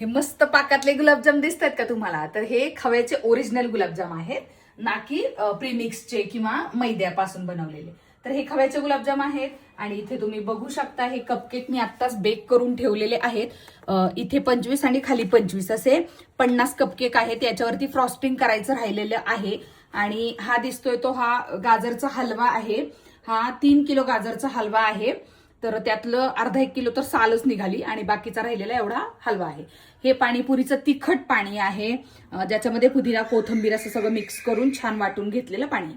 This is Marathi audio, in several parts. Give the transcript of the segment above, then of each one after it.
हे मस्त पाकातले गुलाबजाम दिसतात का तुम्हाला? तर हे खव्याचे ओरिजिनल गुलाबजाम आहेत. ना की प्रीमिक्सचे किंवा मैद्यापासून बनवलेले. तर हे खव्याचे गुलाबजाम आहेत. आणि इथे तुम्ही बघू शकता हे कपकेक मी आत्ताच बेक करून ठेवलेले आहेत. इथे पंचवीस आणि खाली पंचवीस असे पन्नास कपकेक आहेत. याच्यावरती फ्रॉस्टिंग करायचं राहिलेलं आहे. आणि हा दिसतोय तो हा गाजरचा हलवा आहे. हा तीन किलो गाजरचा हलवा आहे. तर त्यातलं अर्धा एक किलो तर सालच निघाली आणि बाकीचा राहिलेला एवढा हलवा आहे. हे पाणीपुरीचं तिखट पाणी आहे. ज्याच्यामध्ये पुदिना कोथंबीर असं सगळं मिक्स करून छान वाटून घेतलेलं पाणी.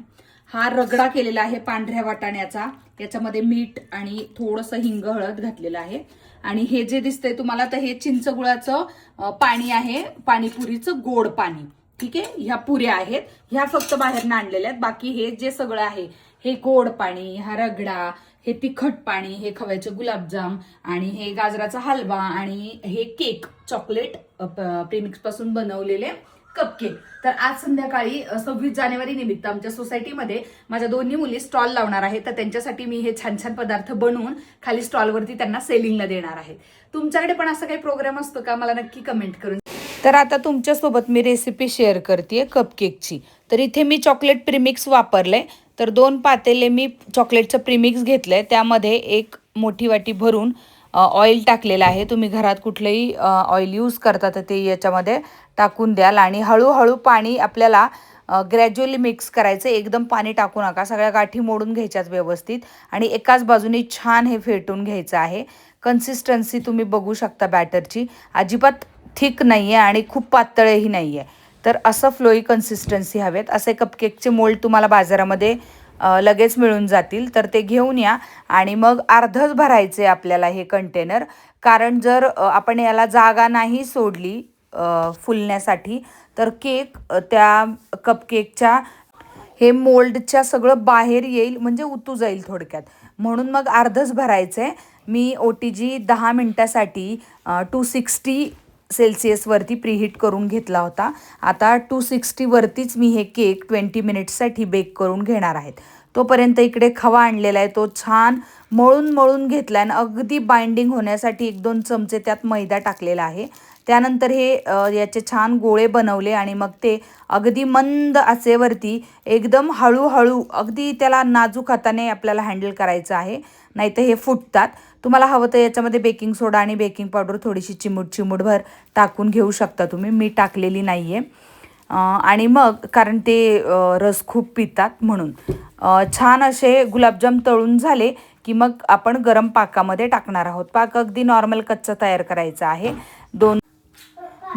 हा रगडा केलेला आहे पांढऱ्या वाटाण्याचा. त्याच्यामध्ये मीठ आणि थोडंसं हिंग हळद घातलेलं आहे. आणि हे जे दिसतंय तुम्हाला तर हे चिंचगुळाचं पाणी आहे. पाणीपुरीचं गोड पाणी. ठीक आहे? ह्या पुऱ्या आहेत. ह्या फक्त बाहेर आणलेल्या आहेत. बाकी हे जे सगळं आहे हे गोड पाणी हा रगडा हे तिखट पाणी हे खव्याचे गुलाबजाम आणि हे गाजराचा हलवा आणि हे केक चॉकलेट प्रेमिक्सपासून बनवलेले कपकेक तर आज संध्याकाळी सव्वीस जानेवारी निमित्त आमच्या सोसायटीमध्ये माझ्या दोन्ही मुली स्टॉल लावणार आहेत. तर त्यांच्यासाठी मी हे छान छान पदार्थ बनवून खाली स्टॉलवरती त्यांना सेलिंगला देणार आहे. तुमच्याकडे पण असं काही प्रोग्राम असतो का? मला नक्की कमेंट करून तर आता तुमच्यासोबत मी रेसिपी शेअर करते कपकेकची तर इथे मी चॉकलेट प्रिमिक्स वापरले तर दोन पातेले मी चॉकलेटचं प्रीमिक्स घेतलं आहे त्यामध्ये एक मोठी वाटी भरून ऑइल टाकलेलं आहे. तुम्ही घरात कुठलंही ऑइल यूज करता तर ते याच्यामध्ये टाकून द्याल. आणि हळूहळू पाणी आपल्याला ग्रॅज्युअली मिक्स करायचं. एकदम पाणी टाकू नका. सगळ्या गाठी मोडून घ्यायच्याच व्यवस्थित. आणि एकाच बाजूने छान हे फेटून घ्यायचं आहे. कन्सिस्टन्सी तुम्ही बघू शकता बॅटरची अजिबात थिक नाही आहे आणि खूप पातळही नाही आहे तर असं फ्लोई कन्सिस्टन्सी हवेत. असे कपकेकचे मोल्ड तुम्हाला बाजारामध्ये लगेच मिळून जातील. तर ते घेऊन या. आणि मग अर्धच भरायचे आपल्याला हे कंटेनर कारण जर आपण याला जागा नाही सोडली फुलण्यासाठी तर केक त्या कपकेकच्या हे मोल्डच्या सगळं बाहेर येईल म्हणजे उतू जाईल थोडक्यात. म्हणून मग अर्धच भरायचं. आहे मी ओ टी जी दहा मिनटासाठी टू सिक्स्टी सेल्सिअसवरती प्रीहीट करून घेतला होता. आता टू सिक्स्टीवरतीच मी हे केक ट्वेंटी मिनिट्ससाठी बेक करून घेणार आहेत. तोपर्यंत इकडे खवा आणलेला आहे. तो छान मळून मळून घेतला आणि अगदी बाइंडिंग होण्यासाठी एक दोन चमचे त्यात मैदा टाकलेला आहे. त्यानंतर हे याचे छान गोळे बनवले आणि मग ते अगदी मंद आचेवरती एकदम हळूहळू अगदी त्याला नाजूक हाताने आपल्याला हँडल करायचं आहे. नाही तर हे फुटतात. तुम्हाला हवं तर याच्यामध्ये बेकिंग सोडा आणि बेकिंग पावडर थोडीशी चिमूट चिमूटभर टाकून घेऊ शकता तुम्ही. मी टाकलेली नाही आहे आणि मग कारण ते रस खूप पितात म्हणून. छान असे गुलाबजाम तळून झाले की मग आपण गरम पाकामध्ये टाकणार आहोत. पाक अगदी नॉर्मल कच्चा तयार करायचा आहे. दोन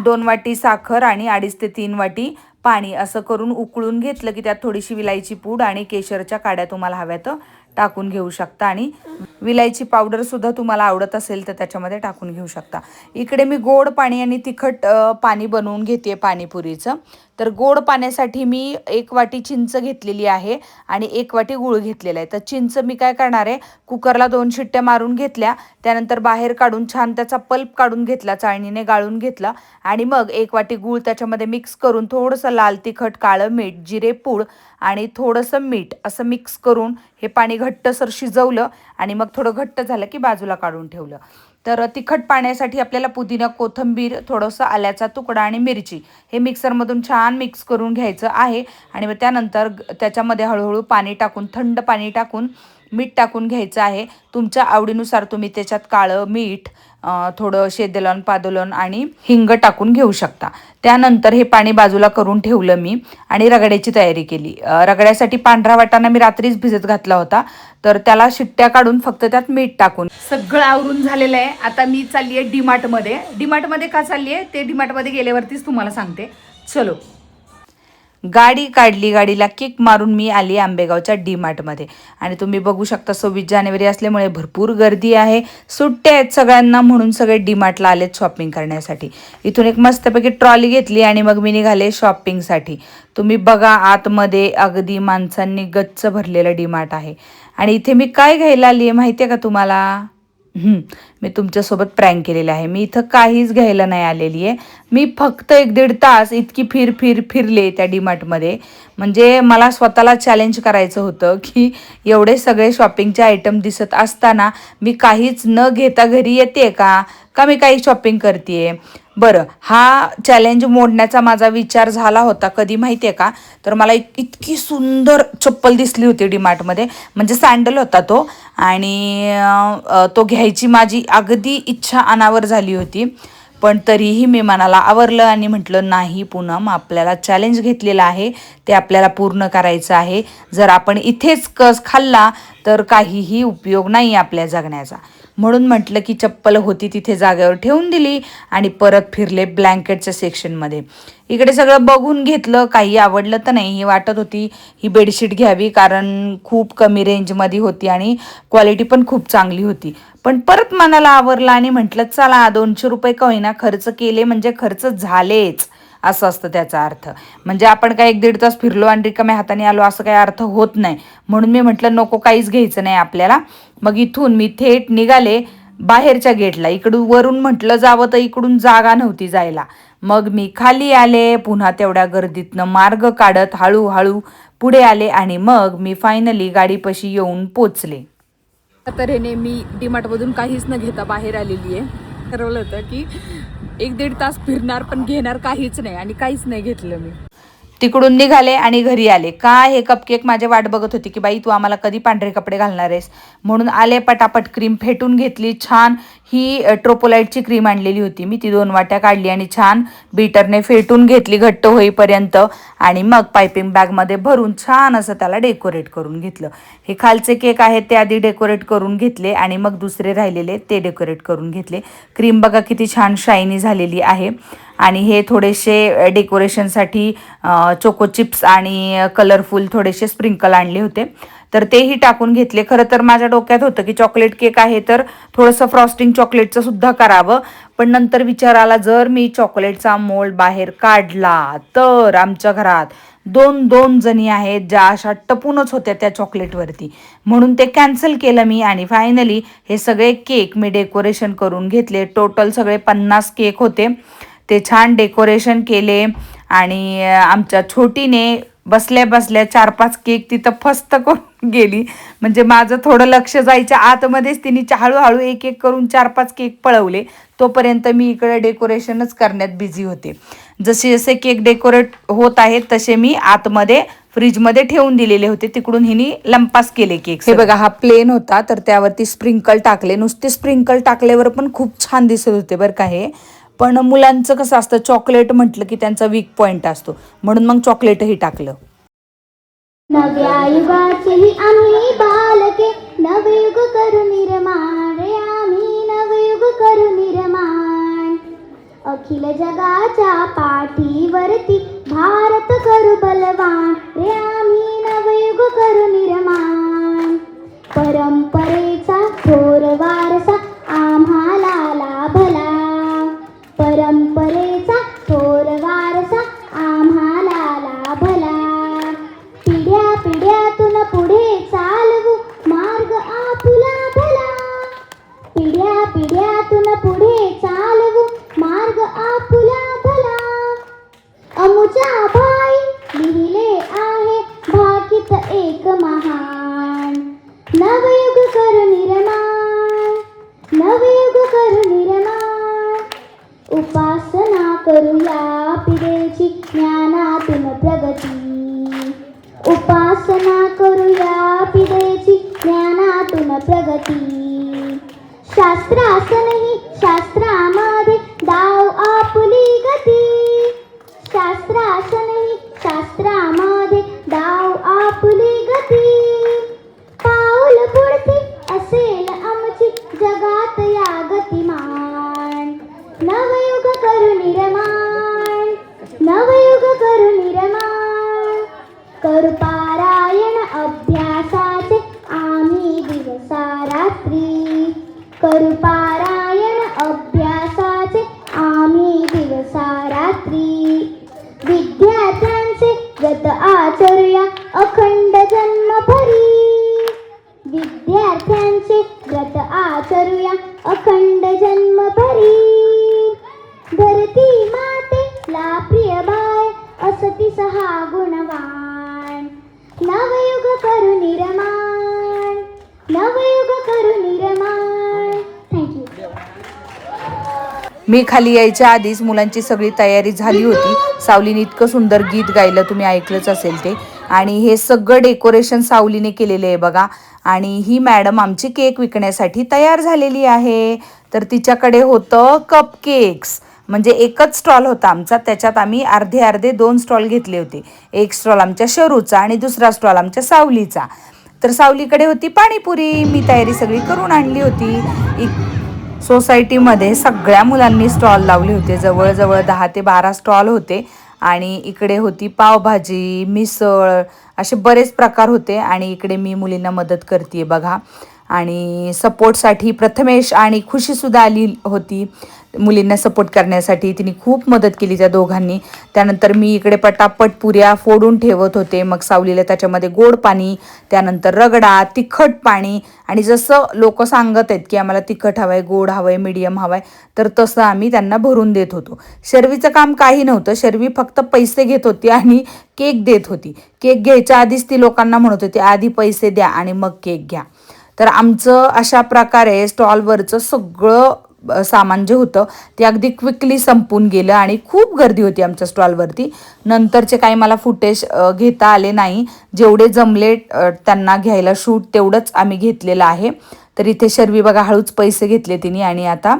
दोन वाटी साखर आणि अडीच ते तीन वाटी पाणी असं करून उकळून घेतलं की त्यात थोडीशी विलायची पूड आणि केशरच्या काड्या तुम्हाला हव्या तर टाकून घेऊ शकता आणि विलायची पावडर सुद्धा तुम्हाला आवडत असेल तर त्याच्यामध्ये टाकून घेऊ शकता. इकडे मी गोड पाणी आणि तिखट पाणी बनवून घेते पाणीपुरीचं. तर गोड पाण्यासाठी मी एक वाटी चिंच घेतलेली आहे आणि एक वाटी गूळ घेतलेला आहे. तर चिंच मी काय करणार आहे? कुकरला दोन शिट्ट्या मारून घेतल्या. त्यानंतर बाहेर काढून छान त्याचा पल्प काढून घेतला चाळणीने गाळून घेतला. आणि मग एक वाटी गूळ त्याच्यामध्ये मिक्स करून थोडंसं लाल तिखट काळं मीठ जिरे पूड आणि थोडंसं मीठ असं मिक्स करून हे पाणी घट्टसर शिजवलं आणि मग थोडं घट्ट झालं की बाजूला काढून ठेवलं. तर तिखट पाण्यासाठी आपल्याला पुदिना कोथिंबीर थोडंसं आल्याचा तुकडा आणि मिरची हे मिक्सरमधून छान मिक्स करून घ्यायचं आहे. आणि मग त्यानंतर ग- त्याच्यामध्ये हळूहळू पाणी टाकून थंड पाणी टाकून मीठ टाकून घ्यायचं आहे. तुमच्या आवडीनुसार तुम्ही त्याच्यात काळं मीठ थोडं शेदेलॉन पादोलन आणि हिंग टाकून घेऊ शकता. त्यानंतर हे पाणी बाजूला करून ठेवलं मी आणि रगड्याची तयारी केली. रगड्यासाठी पांढरा वाटाणा मी रात्रीच भिजत घातला होता. तर त्याला शिट्ट्या काढून फक्त त्यात मीठ टाकून. सगळं आवरून झालेलं आहे. आता मी चालली आहे डीमार्टमध्ये. डीमार्टमध्ये का चालली आहे? ते डीमार्टमध्ये गेल्यावरतीच तुम्हाला सांगते. चलो. गाडी काढली गाडीला किक मारून मी आली आंबेगावच्या डी मार्टमध्ये आणि तुम्ही बघू शकता सव्वीस जानेवारी असल्यामुळे भरपूर गर्दी आहे. सुट्ट्या आहेत सगळ्यांना म्हणून सगळे डी मार्टला आलेत शॉपिंग करण्यासाठी. इथून एक मस्तपैकी ट्रॉली घेतली आणि मग मी निघाले शॉपिंगसाठी तुम्ही बघा आतमध्ये अगदी माणसांनी गच्च भरलेलं डी मार्ट आहे. आणि इथे मी काय घ्यायला आली आहे माहिती आहे का तुम्हाला? मी तुमच्यासोबत प्रँक केलेला आहे. मी इथं काहीच घ्यायला नाही आलेली आहे. मी फक्त एक दीड तास इतकी फिर फिर फिरले त्या डीमार्टमध्ये म्हणजे मला स्वतःला चॅलेंज करायचं होतं की एवढे सगळे शॉपिंगचे आयटम दिसत असताना मी काहीच न घेता घरी येते का? का मी काही शॉपिंग करते बरं हा चॅलेंज मोडण्याचा माझा विचार झाला होता कधी माहिती आहे का? तर मला इतकी सुंदर चप्पल दिसली होती डीमार्टमध्ये म्हणजे सँडल होता तो. आणि तो घ्यायची माझी अगदी इच्छा अनावर झाली होती. पण तरीही मी मनाला आवरलं आणि म्हटलं नाही पूनम आपल्याला चॅलेंज घेतलेलं आहे. ते आपल्याला पूर्ण करायचं आहे. जर आपण इथेच कस खाल्ला तर काहीही उपयोग नाही आपल्या जगण्याचा. म्हणून म्हटलं की चप्पल होती तिथे जागेवर ठेवून दिली आणि परत फिरले ब्लँकेटच्या सेक्शनमध्ये. इकडे सगळं बघून घेतलं काही आवडलं तर नाही ही वाटत होती ही बेडशीट घ्यावी कारण खूप कमी रेंजमध्ये होती आणि क्वालिटी पण खूप चांगली होती. पण परत मनाला आवरलं आणि म्हटलं चला दोनशे रुपये का होईना खर्च केले म्हणजे खर्च झालेच. असं असतं त्याचा अर्थ. म्हणजे आपण काय एक दीड तास फिरलो आणि रिकाम्या हाताने आलो असं काही अर्थ होत नाही. म्हणून मी म्हटलं नको काहीच घ्यायचं नाही आपल्याला. मग इथून मी थेट निघाले बाहेरच्या गेटला. इकडून वरून म्हटलं जावं तर इकडून जागा नव्हती जायला. मग मी खाली आले पुन्हा तेवढ्या गर्दीतनं मार्ग काढत हळूहळू पुढे आले आणि मग मी फायनली गाडीपाशी येऊन पोचले. तऱ्हेने मी डीमार्टमधून काहीच न घेता बाहेर आलेली आहे. ठरवलं होतं की एक दीड तास फिरणार पण घेणार काहीच नाही आणि काहीच नाही घेतलं मी. तिकडून निघाले आणि घरी आले. काय हे कपकेक माझे वाट बघत होती की बाई तू आम्हाला कधी पांढरे कपडे घालणार आहेस? म्हणून आले पटापट क्रीम फेटून घेतली. छान ही ट्रोपोलाईटची क्रीम आणलेली होती. मी ती दोन वाट्या काढली आणि छान बीटरने फेटून घेतली घट्ट होईपर्यंत. आणि मग पायपिंग बॅगमध्ये भरून छान असं त्याला डेकोरेट करून घेतलं. हे खालचे केक आहेत ते आधी डेकोरेट करून घेतले आणि मग दुसरे राहिलेले ते डेकोरेट करून घेतले. क्रीम बघा किती छान शायनी झालेली आहे. आणि हे थोडेसे डेकोरेशनसाठी चोको चिप्स आणि कलरफुल थोडेसे स्प्रिंकल आणले होते. तर तेही टाकून घेतले. खरं तर माझ्या डोक्यात होतं की चॉकलेट केक आहे तर थोडंसं फ्रॉस्टिंग चॉकलेटचं सुद्धा करावं. पण नंतर विचार आला जर मी चॉकलेटचा मोल्ड बाहेर काढला तर आमच्या घरात दोन दोन जणी आहेत ज्या अशा टपूनच होत्या त्या चॉकलेटवरती म्हणून ते कॅन्सल केलं मी आणि फायनली हे सगळे केक मी डेकोरेशन करून घेतले. टोटल सगळे पन्नास केक होते. ते छान डेकोरेशन केले आणि आमच्या छोटीने बसल्या बसल्या चार पाच केक तिथं फस्त करून गेली. म्हणजे माझं थोडं लक्ष जायच्या आतमध्येच तिने हळूहळू एक एक करून चार पाच केक पळवले. तोपर्यंत मी इकडे डेकोरेशनच करण्यात बिझी होते. जसे जसे केक डेकोरेट होत आहेत तसे मी आतमध्ये फ्रीजमध्ये ठेवून दिलेले होते. तिकडून हिने लंपास केले केक हे बघा हा प्लेन होता तर त्यावरती स्प्रिंकल टाकले. नुसते स्प्रिंकल टाकल्यावर पण खूप छान दिसत होते बरं का हे. पण मुलांचं कसं असतं चॉकलेट म्हटलं की त्यांचा वीक पॉईंट असतो. म्हणून मग चॉकलेटही टाकलं. नव्या युगाची ही आम्ही बालके नवयुग करू निर्माण रे आम्ही नवयुग करू निर्माण. अखिल जगाच्या पाठीवरती भारत करू बलवान रे आम्ही नवयुग करू निर्माण. परंपरेचा थोरवा उपासना करूया पिदेची ज्ञानातून प्रगती. शास्त्रासनही शास्त्रामध्ये दाव आपुली गती. शास्त्रासनही शास्त्रा जगती मातेला प्रिय बाय असती सहा गुणवान. नवयुग करू निर्माण नवयुग करू निर्माण. थँक्यू मी खाली यायच्या आधीच मुलांची सगळी तयारी झाली होती. सावलीने इतकं सुंदर गीत गायलं तुम्ही ऐकलंच असेल ते. आणि हे सगळं डेकोरेशन सावलीने केलेलं आहे बघा. आणि ही मॅडम आमची केक विकण्यासाठी तयार झालेली आहे. तर तिच्याकडे होतं कप केक्स म्हणजे एकच स्टॉल होता आमचा त्याच्यात आम्ही अर्धे अर्धे दोन स्टॉल घेतले होते. एक स्टॉल आमच्या शरूचा आणि दुसरा स्टॉल आमच्या सावलीचा. तर सावलीकडे होती पाणीपुरी मी तयारी सगळी करून आणली होती. इ- सोसायटीमध्ये सगळ्या मुलांनी स्टॉल लावले होते. जवळजवळ दहा ते बारा स्टॉल होते. आणि इकडे होती पावभाजी मिसळ असे बरेच प्रकार होते. आणि इकडे मी मुलींना मदत करते बघा. आणि सपोर्टसाठी प्रथमेश आणि खुशीसुद्धा आली होती. मुलींना सपोर्ट करण्यासाठी तिने खूप मदत केली त्या दोघांनी. त्यानंतर मी इकडे पटापट पुऱ्या फोडून ठेवत होते. मग सावलीला त्याच्यामध्ये गोड पाणी त्यानंतर रगडा तिखट पाणी आणि जसं लोक सांगत आहेत की आम्हाला तिखट हवं आहे गोड हवं आहे मीडियम हवं आहे तर तसं आम्ही त्यांना भरून देत होतो. शर्वीचं काम काही नव्हतं. शर्वी फक्त पैसे घेत होती आणि केक देत होती. केक घ्यायच्या आधीच ती लोकांना म्हणत होती आधी पैसे द्या आणि मग केक घ्या. तर आमचं अशा प्रकारे स्टॉलवरचं सगळं सामान जे होतं ते अगदी क्विकली संपून गेलं आणि खूप गर्दी होती आमच्या स्टॉलवरती. नंतरचे काही मला फुटेज घेता आले नाही. जेवढे जमले त्यांना घ्यायला शूट तेवढंच आम्ही घेतलेलं आहे. तर इथे शर्वी बघा हळूच पैसे घेतले तिने आणि आता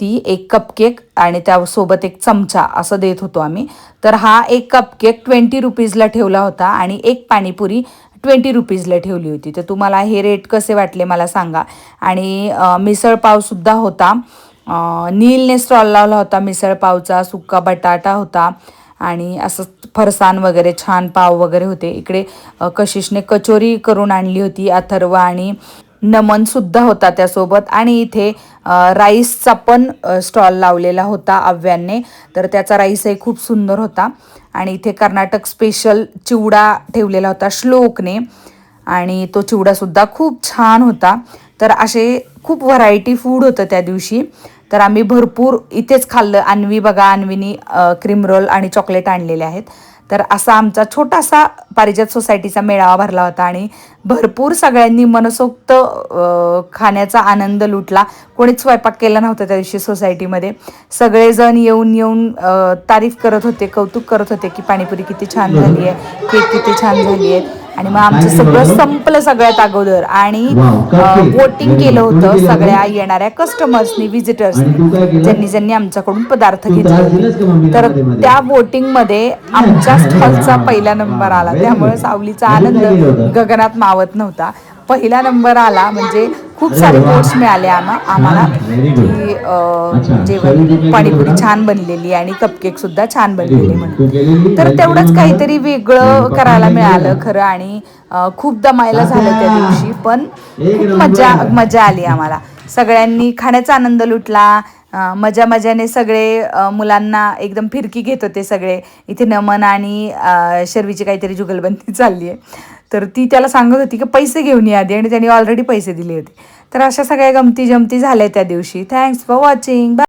ती एक कपकेक आणि त्यासोबत एक चमचा असं देत होतो आम्ही. तर हा एक कपकेक ट्वेंटी रुपीजला ठेवला होता आणि एक पाणीपुरी ट्वेंटी रुपीजला ठेवली होती. तर तुम्हाला हे रेट कसे वाटले मला सांगा. आणि मिसळपावसुद्धा होता. नीलने स्टॉल लावला होता मिसळपावचा सुक्का बटाटा होता. आणि असं फरसाण वगैरे छान पाव वगैरे होते. इकडे कशिशने कचोरी करून आणली होती अथर्व आणि नमनसुद्धा होता त्यासोबत. आणि इथे राईसचा पण स्टॉल लावलेला होता अव्यांने तर त्याचा राईसही खूप सुंदर होता. आणि इथे कर्नाटक स्पेशल चिवडा ठेवलेला होता श्लोकने. आणि तो चिवडासुद्धा खूप छान होता. तर असे खूप व्हरायटी फूड होतं त्या दिवशी. तर आम्ही भरपूर इथेच खाल्लं. अन्वी बघा अन्वीनी क्रीम रोल आणि चॉकलेट आणलेले आहेत. तर असा आमचा छोटासा पारिजात सोसायटीचा मेळावा भरला होता आणि भरपूर सगळ्यांनी मनसोक्त खाण्याचा आनंद लुटला. कोणीच स्वयंपाक केला नव्हता त्या दिवशी सोसायटीमध्ये. सगळेजण येऊन येऊन तारीफ करत होते कौतुक करत होते की पाणीपुरी किती छान झाली आहे केक किती छान झाली आहे. आणि मग आमचं सगळं संपलं सगळ्यात अगोदर. आणि वोटिंग केलं होतं सगळ्या येणाऱ्या कस्टमर्सनी विजिटर्सनी ज्यांनी ज्यांनी आमच्याकडून पदार्थ घेतले. होते तर त्या वोटिंगमध्ये आमच्या स्टॉलचा पहिला नंबर आला. त्यामुळे सावलीचा आनंद गगनात मावत नव्हता. पहिला नंबर आला म्हणजे खूप सारे वोट्स मिळाले आम्हा आम्हाला. की जेवण पाणीपुरी छान बनलेली आणि कपकेक सुद्धा छान बनलेले म्हणून. तर तेवढंच काहीतरी वेगळं करायला मिळालं खरं आणि खूप दमायला झालं त्या दिवशी पण खूप मजा मजा आली आम्हाला. सगळ्यांनी खाण्याचा आनंद लुटला मजा मजाने सगळे मुलांना एकदम फिरकी घेत होते सगळे. इथे नमन आणि शर्वीची काहीतरी जुगलबंदी चालली आहे तर ती त्याला सांगत होती की पैसे घेऊन या आधी आणि त्यांनी ऑलरेडी पैसे दिले होते. तर अशा सगळ्या गमती जमती झाल्या त्या दिवशी. Thanks for watching bye